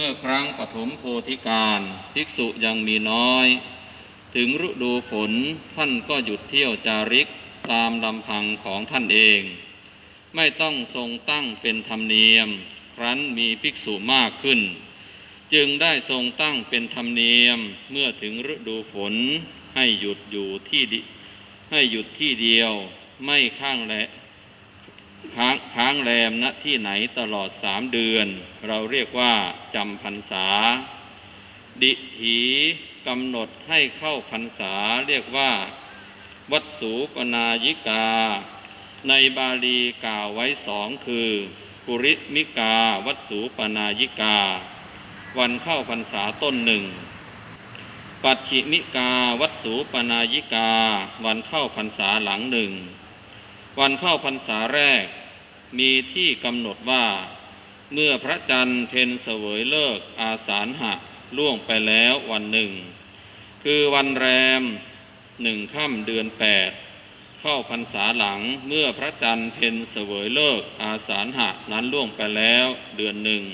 มื่อครั้งปฐมโพธิการภิกษุยังมีน้อย ถึงฤดูฝนท่านก็หยุดเที่ยวจาริกตามลำพังของท่านเอง ไม่ต้องทรงตั้งเป็นธรรมเนียม ครั้นมีภิกษุมากขึ้น จึงได้ทรงตั้งเป็นธรรมเนียมเมื่อถึงฤดูฝนให้หยุดอยู่ที่ให้หยุดที่เดียวไม่ข้างและ ค้างค้างแรมณที่ไหนตลอดสามเดือน เราเรียกว่าจำพรรษา ดิถีกำหนดให้เข้าพรรษาเรียกว่า วัดสูปนายิกา ในบาลีกล่าวไว้สองคือ ปุริมิกา วัดสูปนายิกา วันเข้าพรรษาต้นหนึ่ง ปัจฉิมิกา วัดสูปนายิกา วันเข้าพรรษาหลังหนึ่ง วันเข้าพรรษาแรก มีที่กำหนดว่า เมื่อพระจันทร์เพ็ญเสวยเลิกอาสาฬหะล่วงไปแล้ววันหนึ่ง คือวันแรมหนึ่งค่ำเดือนแปดเข้าพรรษาหลังเมื่อพระจันทร์เพ็ญเสวยเลิกอาสาฬหะนั้นล่วงไปแล้วเดือนหนึ่ง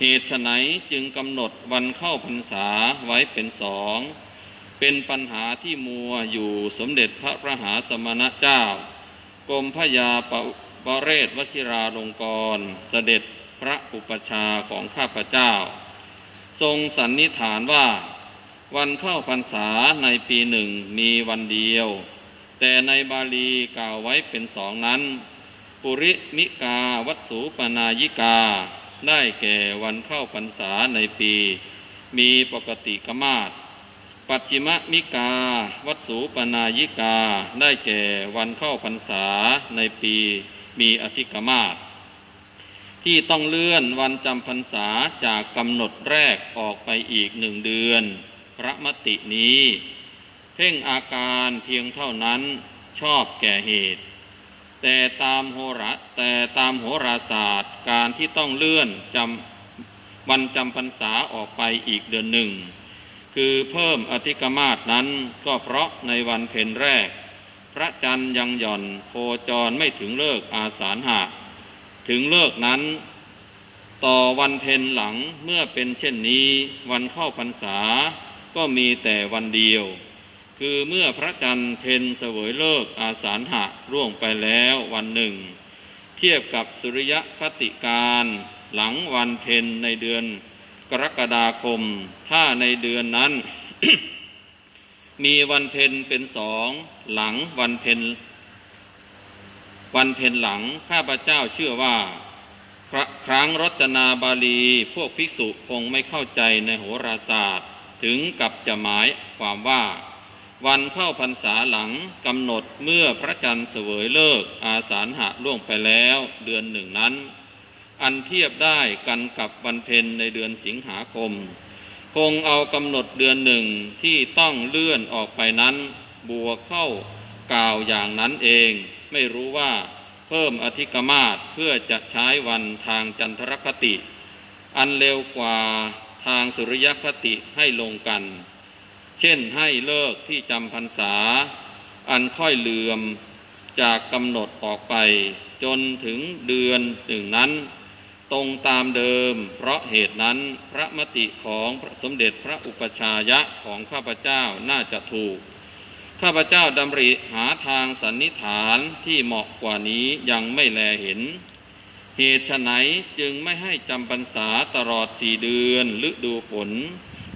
เหตุไฉนจึงกำหนดวันเข้าพรรษาไว้เป็นสอง เป็นปัญหาที่มัวอยู่สมเด็จพระพระมหาสมณเจ้า กรมพระยาปปเรศวชิราลงกรณเสด็จพระอุปชาของข้าพเจ้า ทรงสันนิษฐานว่า วันเข้าพรรษาในปีหนึ่งมีวันเดียว แต่ในบาลีกล่าวไว้เป็นสองนั้น ปุริมิกาวัดสูปนายิกา ได้แก่วันเข้าพรรษาในปี มีปกติกมาศ ปัจฉิมมิกา วัดสูปนายิกา ได้แก่วันเข้าพรรษาในปีมีอธิกมาศที่ต้องเลื่อนวันจำพรรษาจากกำหนดแรกออกไปอีกหนึ่งเดือน พระมตินี้ เพ่งอาการเพียงเท่านั้นชอบแก่เหตุ แต่ตามโหราแต่ตามโหราศาสตร์การที่ต้องเลื่อนจำวันจำพรรษาออกไปอีกเดือนหนึ่ง คือเพิ่มอธิกมาศนั้นก็เพราะในวันเพ็ญแรก พระจันทร์ยังหย่อนโคจรไม่ถึงเลิกอาสาหะ ถึงเลิกนั้น ต่อวันเพ็ญหลังเมื่อเป็นเช่นนี้วันเข้าพรรษา ก็มีแต่วันเดียว คือเมื่อพระจันทร์เพ็ญเสวยเลิกอาสาหะร่วงไปแล้ววันหนึ่ง เทียบกับสุริยคติการหลังวันเพ็ญในเดือน กรกฎาคม ถ้าในเดือนนั้น มีวันเพ็ญเป็นสองหลังวันเพ็ญวันเพ็ญหลังข้าพเจ้าเชื่อว่า ครครั้งรจนาบาลีพวกภิกษุคงไม่เข้าใจในโหราศาสตร์ ถึงกับจะหมายความว่า วันเข้าพรรษาหลังกำหนดเมื่อพระจันทร์เสวยเลิกอาสาฬหะล่วงไปแล้วเดือนหนึ่งนั้น อันเทียบได้กันกับวันเพ็ญในเดือนสิงหาคม คงเอากำหนดเดือนหนึ่งที่ต้องเลื่อนออกไปนั้นบวกเข้ากล่าวอย่างนั้นเอง ไม่รู้ว่าเพิ่มอธิกมาศเพื่อจะใช้วันทางจันทรคติ อันเร็วกว่าทางสุริยคติให้ลงกัน เช่นให้เลิกที่จำพรรษา อันค่อยเลื่อมจากกำหนดออกไป จนถึงเดือนหนึ่งนั้น ตรงตามเดิม เพราะเหตุนั้นพระมติของพระสมเด็จพระอุปชายะของข้าพเจ้าน่าจะถูก ข้าพเจ้าดำริหาทางสันนิษฐานที่เหมาะกว่านี้ยังไม่แลเห็น เหตุไฉนจึงไม่ให้จำพรรษาตลอดสี่เดือนฤดูฝน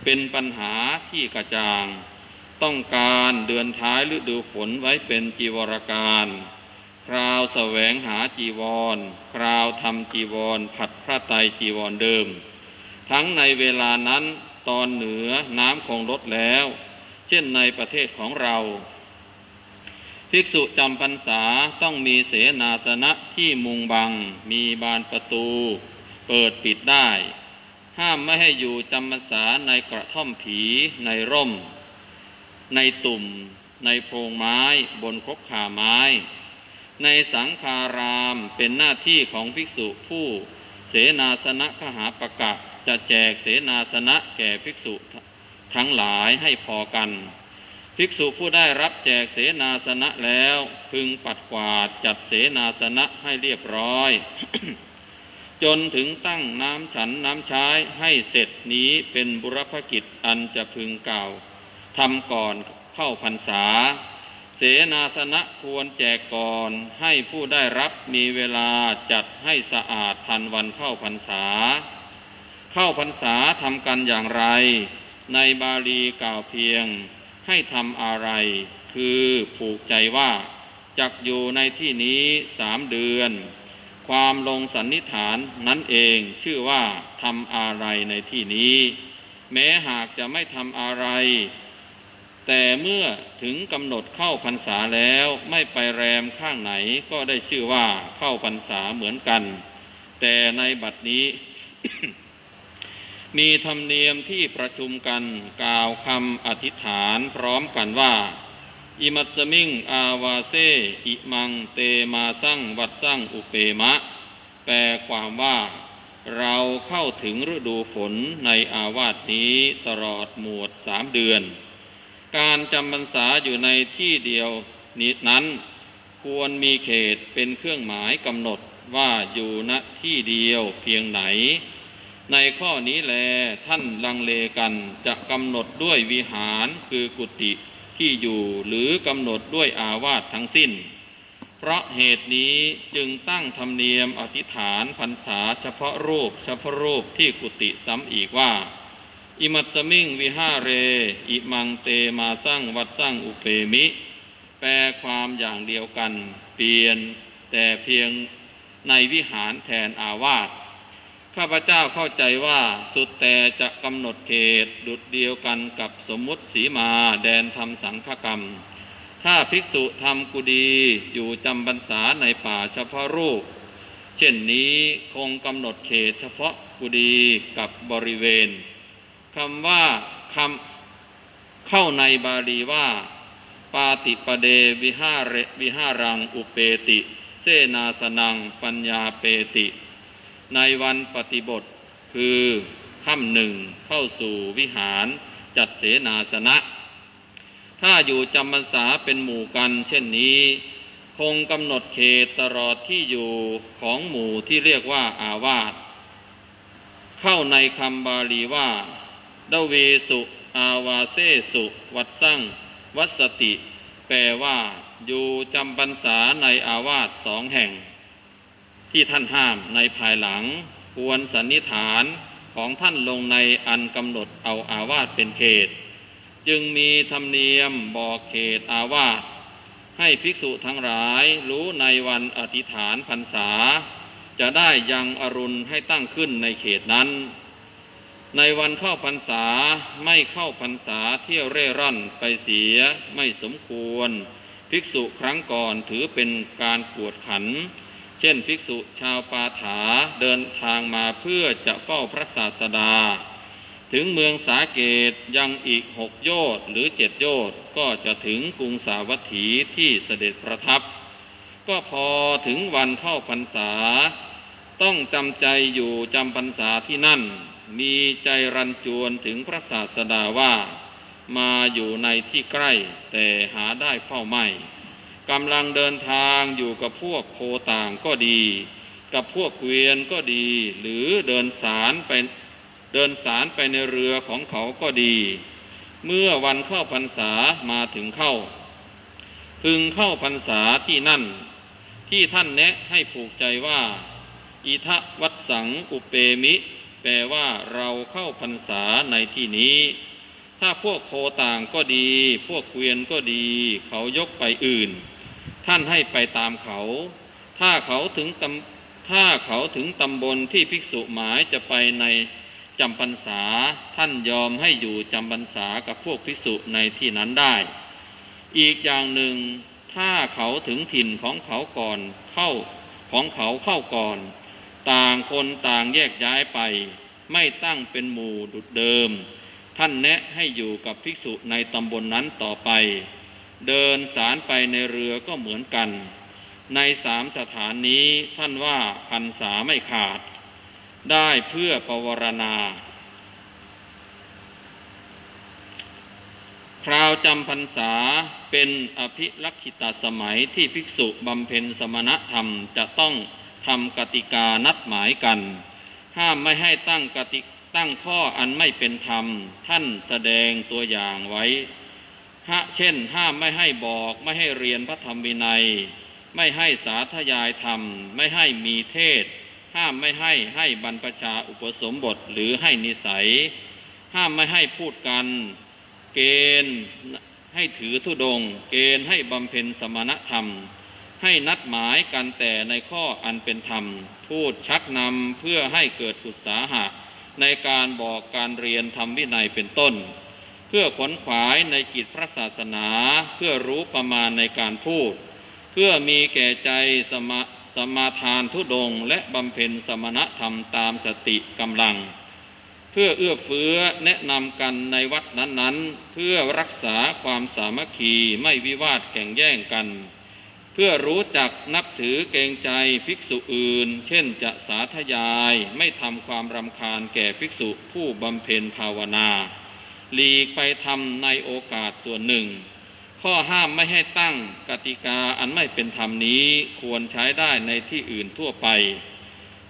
เป็นปัญหาที่กระจ่าง ต้องการเดือนท้ายฤดูฝนไว้เป็นจีวรการ ราวแสวงหาจีวร คราวทำจีวร ผัดพระไตรจีวรเดิม ทั้งในเวลานั้นตอนเหนือน้ำคงลดแล้ว เช่นในประเทศของเรา ภิกษุจำพรรษาต้องมีเสนาสนะที่มุงบัง มีบานประตู เปิดปิดได้ ห้ามไม่ให้อยู่จำพรรษาในกระท่อมผีในร่ม ในตุ่ม ในโพรงไม้บนคบขาไม้ ในสังคารามเป็นหน้าที่ของภิกษุผู้เสนาสนะขหาปะกะ จะแจกเสนาสนะแก่ภิกษุทั้งหลายให้พอกัน ภิกษุผู้ได้รับแจกเสนาสนะแล้วพึงปัดกวาดจัดเสนาสนะให้เรียบร้อย จนถึงตั้งน้ำฉันน้ำใช้ให้เสร็จนี้เป็นบุรพกิจอันจะพึงกล่าวทำก่อนเข้าพรรษา เสนาสนะควรแจกก่อนให้ผู้ได้รับมีเวลาจัดให้สะอาดทันวันเข้าพรรษา เข้าพรรษาทำกันอย่างไร ในบาลีกล่าวเพียง ให้ทำอะไร คือผูกใจว่าจักอยู่ในที่นี้สามเดือน ความลงสันนิษฐานนั้นเองชื่อว่าทำอะไรในที่นี้ แม้หากจะไม่ทำอะไร แต่เมื่อถึงกำหนดเข้าพรรษาแล้วไม่ไปแรมข้างไหนก็ได้ชื่อว่าเข้าพรรษาเหมือนกัน แต่ในบัดนี้ มีธรรมเนียมที่ประชุมกันกล่าวคำอธิษฐานพร้อมกันว่า อิมัตสมิง อาวาเซ อิมัง เตมาสั่งวัดสั่งอุเปมะ แปลความว่าเราเข้าถึงฤดูฝนในอาวาสนี้ตลอดหมวดสามเดือน การจำพรรษาอยู่ในที่เดียวนี้นั้น ควรมีเขตเป็นเครื่องหมายกำหนดว่าอยู่ณที่เดียวเพียงไหน ในข้อนี้แลท่านลังเลกันจะกำหนดด้วยวิหารคือกุฏิที่อยู่หรือกำหนดด้วยอาวาสทั้งสิ้น เพราะเหตุนี้จึงตั้งธรรมเนียมอธิษฐานพรรษาเฉพาะรูปเฉพาะรูปที่กุฏิซ้ำอีกว่า อิมัตสมิงวิหาเร อิมังเตมาสร้างวัดสร้างอุเปมิ แปลความอย่างเดียวกัน เปลี่ยนแต่เพียงในวิหารแทนอาวาสข้าพเจ้าเข้าใจว่าสุดแต่จะกำหนดเขตดุดเดียวกันกับสมมุติสีมาแดนทำสังฆกรรม ถ้าภิกษุทำกุดีอยู่จำพรรษาในป่าเฉพาะรูป เช่นนี้คงกำหนดเขตเฉพาะกุดีกับบริเวณ คำว่าคำเข้าในบาลีว่า ปาติปเดวิหาเรวิหารังอุเปติ เสนาสนังปัญญาเปติ ในวันปฏิบทคือค่ำหนึ่งเข้าสู่วิหารจัดเสนาสนะ ถ้าอยู่จำพรรษาเป็นหมู่กันเช่นนี้ คงกำหนดเขตตลอดที่อยู่ของหมู่ที่เรียกว่าอาวาสเข้าในคำบาลีว่า ดเวสุ อาวาเซสุ วัดสั่งวัสติ แปลว่า อยู่จำพรรษาในอาวาสสองแห่ง ที่ท่านห้ามในภายหลัง ควรสันนิษฐานของท่านลงในอันกำหนดเอาอาวาสเป็นเขต จึงมีธรรมเนียมบอกเขตอาวาสให้ภิกษุทั้งหลายรู้ในวันอธิษฐานพรรษา จะได้ยังอรุณให้ตั้งขึ้นในเขตนั้น ในวันเข้าพรรษาไม่เข้าพรรษาเที่ยวเร่ร่อนไปเสียไม่สมควร ภิกษุครั้งก่อนถือเป็นการกวดขัน เช่นภิกษุชาวปาถาเดินทางมาเพื่อจะเฝ้าพระศาสดา ถึงเมืองสาเกตยังอีกหกโยชน์หรือเจ็ดโยชน์ก็จะถึงกรุงสาวัตถีที่เสด็จประทับ ก็พอถึงวันเข้าพรรษา ต้องจำใจอยู่จำพรรษาที่นั่น มีใจรันจวนถึงพระศาสดาว่า มาอยู่ในที่ใกล้แต่หาได้เฝ้าไม่กำลังเดินทางอยู่กับพวกโคต่างก็ดี กับพวกเกวียนก็ดี หรือเดินสารไปเดินสารไปในเรือของเขาก็ดี เมื่อวันเข้าพรรษามาถึงเข้า พึงเข้าพรรษาที่นั่น ที่ท่านแนะให้ผูกใจว่า อิทะวัดสังอุเปมิ แปลว่าเราเข้าพรรษาในที่นี้ ถ้าพวกโคต่างก็ดี พวกเกวียนก็ดี เขายกไปอื่น ท่านให้ไปตามเขา ถ้าเขาถึงตำถ้าเขาถึงตำบลที่ภิกษุหมายจะไปในจำพรรษา ท่านยอมให้อยู่จำพรรษากับพวกภิกษุในที่นั้นได้ อีกอย่างหนึ่ง ถ้าเขาถึงถิ่นของเขาก่อนเข้าของเขาเข้าก่อน ต่างคนต่างแยกย้ายไป ไม่ตั้งเป็นหมู่ดุดเดิม ท่านแนะให้อยู่กับภิกษุในตำบลนนั้นต่อไป เดินสารไปในเรือก็เหมือนกัน ในสามสถานนี้ท่านว่าพันษาไม่ขาด ได้เพื่อปวารณา คราวจำพรรษาเป็นอภิลักขิตาสมัยที่ภิกษุบำเพ็ญสมณธรรมจะต้อง ทำกติกานัดหมายกัน ห้ามไม่ให้ตั้งกติตั้งข้ออันไม่เป็นธรรม ท่านแสดงตัวอย่างไว้ฮะเช่น ห้ามไม่ให้บอกไม่ให้เรียนพระธรรมวินัย ไม่ให้สาธยายธรรม ไม่ให้มีเทศ ห้ามไม่ให้ให้บรรพชาอุปสมบทหรือให้นิสัย ห้ามไม่ให้พูดกัน เกณฑ์ให้ถือธุดง เกณฑ์ให้บำเพ็ญสมณธรรม ให้นัดหมายกันแต่ในข้ออันเป็นธรรมพูดชักนำเพื่อให้เกิดอุตสาหะ ในการบอกการเรียนธรรมวินัยเป็นต้น เพื่อขนขวายในกิจพระศาสนา เพื่อรู้ประมาณในการพูด เพื่อมีแก่ใจสมาสมาทานทุดงและบำเพ็ญสมณธรรมตามสติกำลัง เพื่อเอื้อเฟื้อแนะนำกันในวัดนั้นๆ เพื่อรักษาความสามัคคีไม่วิวาทแข่งแย่งกัน เพื่อรู้จักนับถือเกรงใจภิกษุอื่น เช่นจะสาธยายไม่ทำความรำคาญแก่ภิกษุผู้บำเพ็ญภาวนา หลีกไปทำในโอกาสส่วนหนึ่ง ข้อห้ามไม่ให้ตั้งกติกาอันไม่เป็นธรรมนี้ควรใช้ได้ในที่อื่นทั่วไป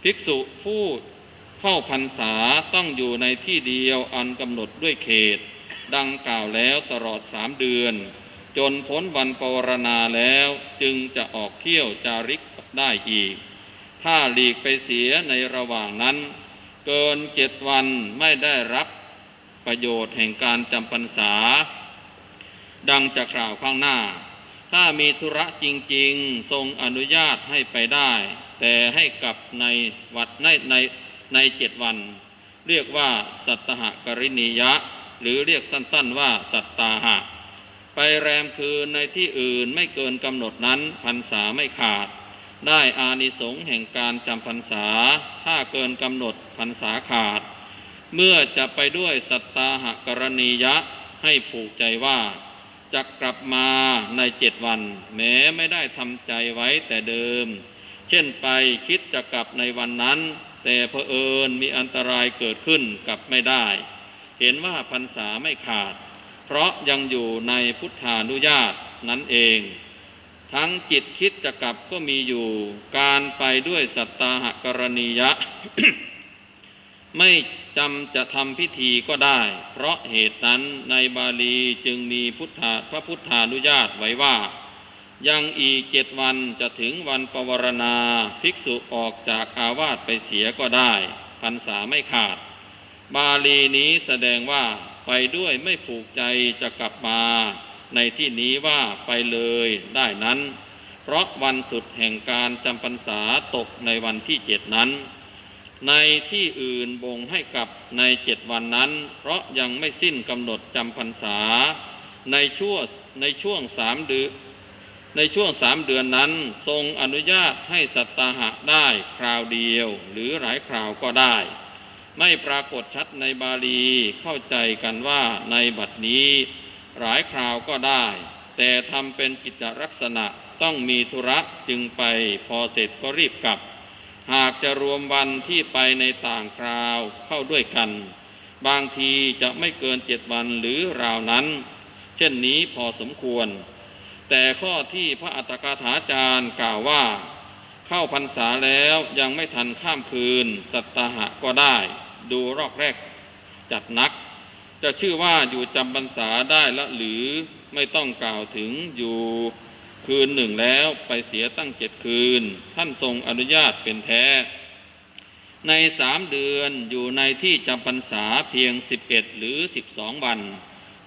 ภิกษุผู้เฝ้าพรรษาต้องอยู่ในที่เดียวอันกำหนดด้วยเขต ดังกล่าวแล้วตลอดสามเดือน จนพ้นวันปวารณาแล้วจึงจะออกเที่ยวจาริกได้อีก ถ้าหลีกไปเสียในระหว่างนั้น เกินเจ็ดวันไม่ได้รับประโยชน์แห่งการจำพรรษา ดังจะกล่าวข้างหน้า ถ้ามีธุระจริงๆ ทรงอนุญาตให้ไปได้ แต่ให้กลับในวัดในในในเจ็ดวัน เรียกว่าสัตหกริณียะ หรือเรียกสั้นๆว่าสัตตาหะ ไปแรมคืนในที่อื่นไม่เกินกำหนดนั้นพรรษาไม่ขาด ได้อานิสงส์แห่งการจำพรรษา ถ้าเกินกำหนดพรรษาขาด เมื่อจะไปด้วยสัตตาหกรณียะให้ผูกใจว่าจะกลับมาในเจ็ดวัน แม้ไม่ได้ทำใจไว้แต่เดิม เช่นไปคิดจะกลับในวันนั้น แต่เผอิญมีอันตรายเกิดขึ้นกลับไม่ได้ เห็นว่าพรรษาไม่ขาด เพราะยังอยู่ในพุทธานุญาตนั้นเอง ทั้งจิตคิดจะกลับก็มีอยู่การไปด้วยสัตตาหกรณียะ ไม่จำจะทำพิธีก็ได้ เพราะเหตุนั้นในบาลีจึงมีพุทธาพระพุทธานุญาตไว้ว่า ยังอีกเจ็ดวันจะถึงวันปวารณาภิกษุออกจากอาวาสไปเสียก็ได้พรรษาไม่ขาด บาลีนี้แสดงว่า ไปด้วยไม่ผูกใจจะกลับมา ในที่นี้ว่าไปเลยได้นั้น เพราะวันสุดแห่งการจำพรรษาตกในวันที่เจ็ดนั้น ในที่อื่นบ่งให้กลับในเจ็ดวันนั้น เพราะยังไม่สิ้นกำหนดจำพรรษา ในช่วงในช่วงสามเดือนในช่วงสามเดือนนั้น ทรงอนุญาตให้สัตตาหะได้คราวเดียว หรือหลายคราวก็ได้ ไม่ปรากฏชัดในบาลีเข้าใจกันว่าในบัดนี้หลายคราวก็ได้ แต่ทำเป็นกิจลักษณะต้องมีธุระจึงไปพอเสร็จก็รีบกลับ หากจะรวมวันที่ไปในต่างคราวเข้าด้วยกัน บางทีจะไม่เกินเจ็ดวันหรือราวนั้น เช่นนี้พอสมควร แต่ข้อที่พระอัตถกถาจารย์กล่าวว่า เข้าพรรษาแล้วยังไม่ทันข้ามคืน สัตตหะก็ได้ ดูรอบแรกจัดนัก จะชื่อว่าอยู่จำพรรษาได้ละหรือไม่ต้องกล่าวถึงอยู่คืนหนึ่งแล้วไปเสียตั้งเจ็ดคืน ท่านทรงอนุญาตเป็นแท้ ในสามเดือนอยู่ในที่จำพรรษาเพียง 11 หรือ 12 วัน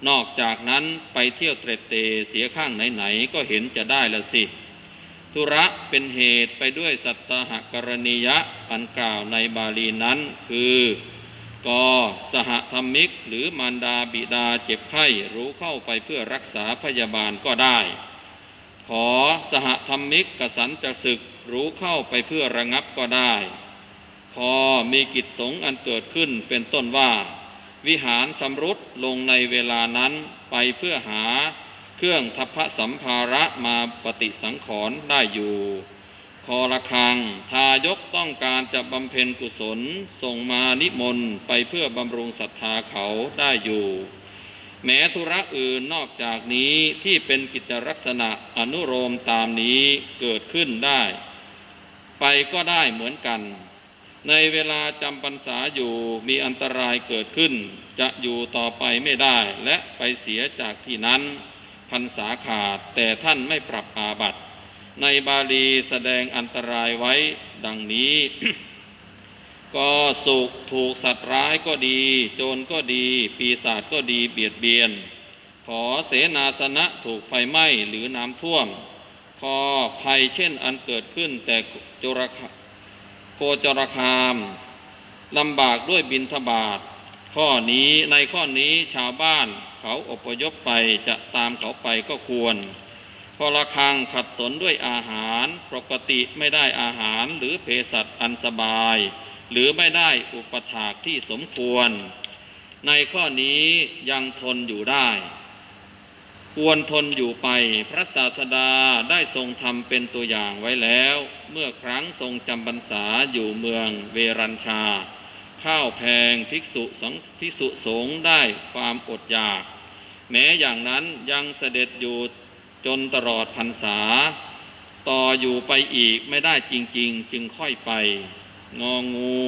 นอกจากนั้นไปเที่ยวเตร็ดเตเสียข้างไหน ๆ ก็เห็นจะได้ละสิ ธุระเป็นเหตุไปด้วยสัตหกรณียะอันกล่าวในบาลีนั้น คือกสหธรรมิก หรือมารดาบิดาเจ็บไข้รู้เข้าไปเพื่อรักษาพยาบาลก็ได้ ขอสหธรรมิกกสันจะศึกรู้เข้าไปเพื่อระงับก็ได้ขอมีกิจสงฆ์อันเกิดขึ้นเป็นต้นว่า วิหารสำรุดลงในเวลานั้นไปเพื่อหา รื่องทัพพสัมภาระมาปฏิสังขรณ์ได้อยู่ คอระคัง ทายกต้องการจะบำเพ็ญกุศลส่งมานิมนต์ไปเพื่อบำรุงศรัทธาเขาได้อยู่ แม้ธุระอื่นนอกจากนี้ที่เป็นกิจลักษณะอนุโลมตามนี้เกิดขึ้นได้ ไปก็ได้เหมือนกันในเวลาจำพรรษาอยู่มีอันตรายเกิดขึ้น จะอยู่ต่อไปไม่ได้และไปเสียจากที่นั้น พรรษาขาดแต่ท่านไม่ปรับอาบัติ ในบาลีแสดงอันตรายไว้ดังนี้ ก็สุขถูกสัตว์ร้ายก็ดี โจรก็ดี ปีศาจก็ดีเบียดเบียน ขอเสนาสนะถูกไฟไหม้หรือน้ำท่วมพอภัยเช่นอันเกิดขึ้นแต่โจรคโคจรคามลำบากด้วยบินทบาทข้อนี้ในข้อนี้ชาวบ้าน เขาอพยพไปจะตามเขาไปก็ควร พอละคังขัดสนด้วยอาหาร ปกติไม่ได้อาหารหรือเภสัชอันสบาย หรือไม่ได้อุปถากที่สมควร ในข้อนี้ยังทนอยู่ได้ ควรทนอยู่ไป พระศาสดาได้ทรงทำเป็นตัวอย่างไว้แล้ว เมื่อครั้งทรงจำพรรษาอยู่เมืองเวรัญชาข้าวแพงภิกษุสงภิกษุสงฆ์ได้ความอดอยาก แม้อย่างนั้นยังเสด็จอยู่จนตลอดพรรษา ต่ออยู่ไปอีกไม่ได้จริง ๆ จึงค่อยไป งองู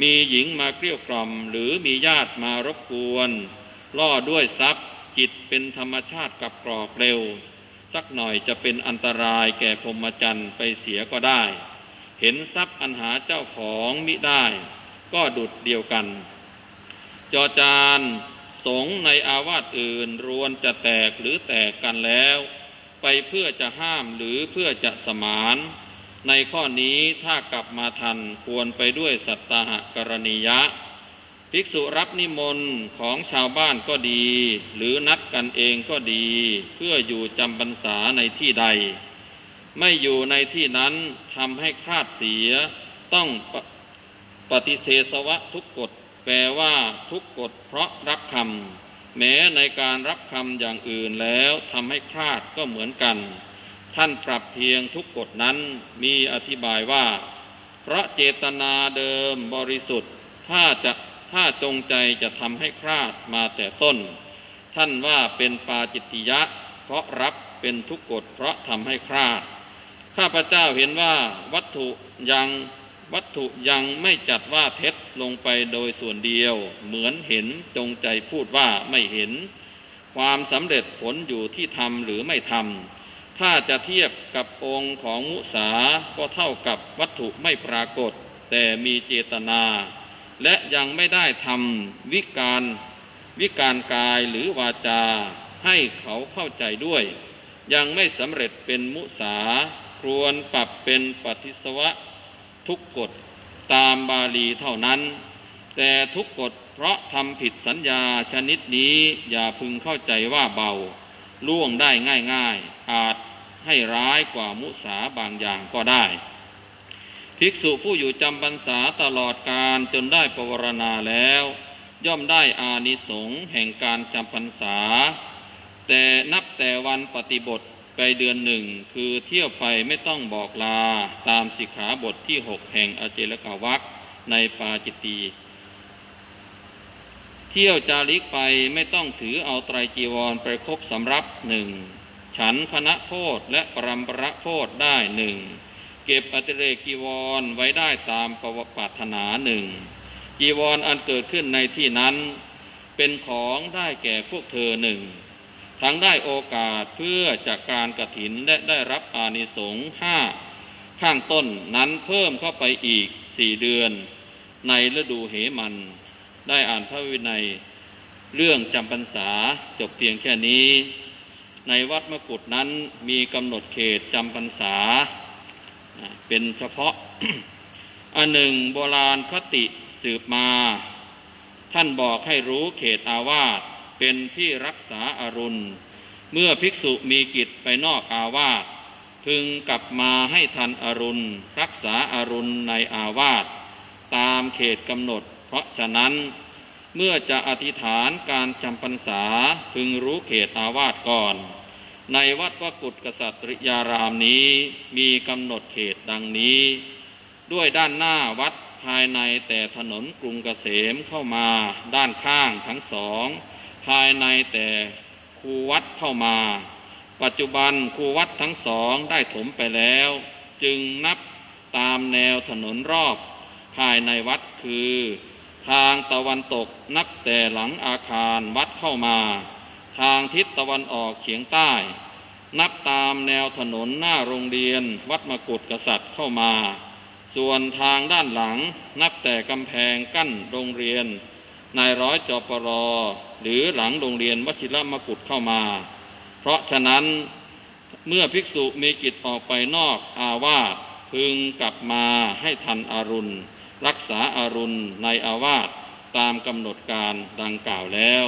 มีหญิงมาเกลี้ยกล่อม หรือมีญาติมารบกวน ล่อด้วยทรัพย์จิตเป็นธรรมชาติกับกรอกเร็ว สักหน่อยจะเป็นอันตรายแก่พรหมจรรย์ไปเสียก็ได้ เห็นทรัพย์อันหาเจ้าของมิได้ ก็ดุดเดียวกัน จอจาน สงในอาวาสอื่นรวนจะแตกหรือแตกกันแล้ว ไปเพื่อจะห้ามหรือเพื่อจะสมาน ในข้อนี้ถ้ากลับมาทันควรไปด้วยสัตตหกรณียะ ภิกษุรับนิมนต์ของชาวบ้านก็ดี หรือนัดกันเองก็ดี เพื่ออยู่จำพรรษาในที่ใด ไม่อยู่ในที่นั้นทำให้คลาดเสียต้องปปฏิเทสวะทุกกฎ แปลว่าทุกกฎเพราะรับคำแม้ในการรับคำอย่างอื่นแล้วทำให้คลาดก็เหมือนกัน ท่านปรับเพียงทุกกฎนั้นมีอธิบายว่า เพราะเจตนาเดิมบริสุทธิ์ ถ้าจะถ้าจงใจจะทำให้คลาดมาแต่ต้น ท่านว่าเป็นปาจิตติยะ เพราะรับเป็นทุกกฎเพราะทำให้คลาด ข้าพเจ้าเห็นว่าวัตถุยัง ถุยังไม่จัดว่าเท็จลงไปโดยส่วนเดียว เหมือนเห็นจงใจพูดว่าไม่เห็น ความสำเร็จผลอยู่ที่ทำหรือไม่ทำถ้าจะเทียบกับองค์ของมุสาก็เท่ากับวัตถุไม่ปรากฏ แต่มีเจตนา และยังไม่ได้ทำวิการวิการกายหรือวาจา ให้เขาเข้าใจด้วย ยังไม่สำเร็จเป็นมุสา ควรปรับเป็นปฏิสวะ ทุกกฎตามบาลีเท่านั้น แต่ทุกกฎเพราะทำผิดสัญญาชนิดนี้อย่าพึงเข้าใจว่าเบา ล่วงได้ง่ายๆ อาจให้ร้ายกว่ามุสาบางอย่างก็ได้ ภิกษุผู้อยู่จำพรรษาตลอดการจนได้ปวารณาแล้ว ย่อมได้อานิสงส์แห่งการจำพรรษา แต่นับแต่วันปฏิบท ไปเดือนหนึ่ง คือเที่ยวไปไม่ต้องบอกลาตามสิกขาบทที่6แห่งอเจลกาวักในปาจิตตีเที่ยวจาริกไปไม่ต้องถือเอาไตรจีวรไปครบสำรับหนึ่งฉันคณะโทษและปรำประโทษได้หนึ่งเก็บอติเรกจีวรไว้ได้ตามประวัติปรารถนาหนึ่งจีวรอันเกิดขึ้นในที่นั้น เป็นของได้แก่พวกเธอหนึ่ง ทั้งได้โอกาสเพื่อจากการกระถินและได้รับอานิสงส์ห้าข้างต้นนั้นเพิ่มเข้าไปอีกสี่เดือน ในฤดูเหมัน ได้อ่านพระวินัย เรื่องจำพรรษาจบเพียงแค่นี้ ในวัดมกุฏนั้นมีกำหนดเขตจำพรรษาอ่าเป็นเฉพาะ อันหนึ่งโบราณคติสืบมา ท่านบอกให้รู้เขตอาวาส เป็นที่รักษาอารุณ เมื่อภิกษุมีกิจไปนอกอาวาสพึงกลับมาให้ทันอรุณ รักษาอารุณในอาวาสตามเขตกำหนด เพราะฉะนั้น เมื่อจะอธิษฐานการจำพรรษาพึงรู้เขตอาวาสก่อน ในวัดวกุฏกษัตริยารามนี้มีกำหนดเขตดังนี้ ด้วยด้านหน้าวัดภายในแต่ถนนกรุงเกษมเข้ามาด้านข้างทั้งสอง ภายในแต่ครูวัดเข้ามา ปัจจุบันครูวัดทั้งสองได้ถมไปแล้ว จึงนับตามแนวถนนรอบ ภายในวัดคือ ทางตะวันตกนับแต่หลังอาคารวัดเข้ามา ทางทิศตะวันออกเฉียงใต้ นับตามแนวถนนหน้าโรงเรียนวัดมกุฎกษัตริย์เข้ามา ส่วนทางด้านหลังนับแต่กำแพงกั้นโรงเรียน นายร้อยจปรหรือหลังโรงเรียนวชิรมกุฏเข้ามา เพราะฉะนั้นเมื่อภิกษุมีกิจออกไปนอกอาวาสพึงกลับมาให้ทันอารุณ รักษาอารุณในอาวาสตามกำหนดการดังกล่าวแล้ว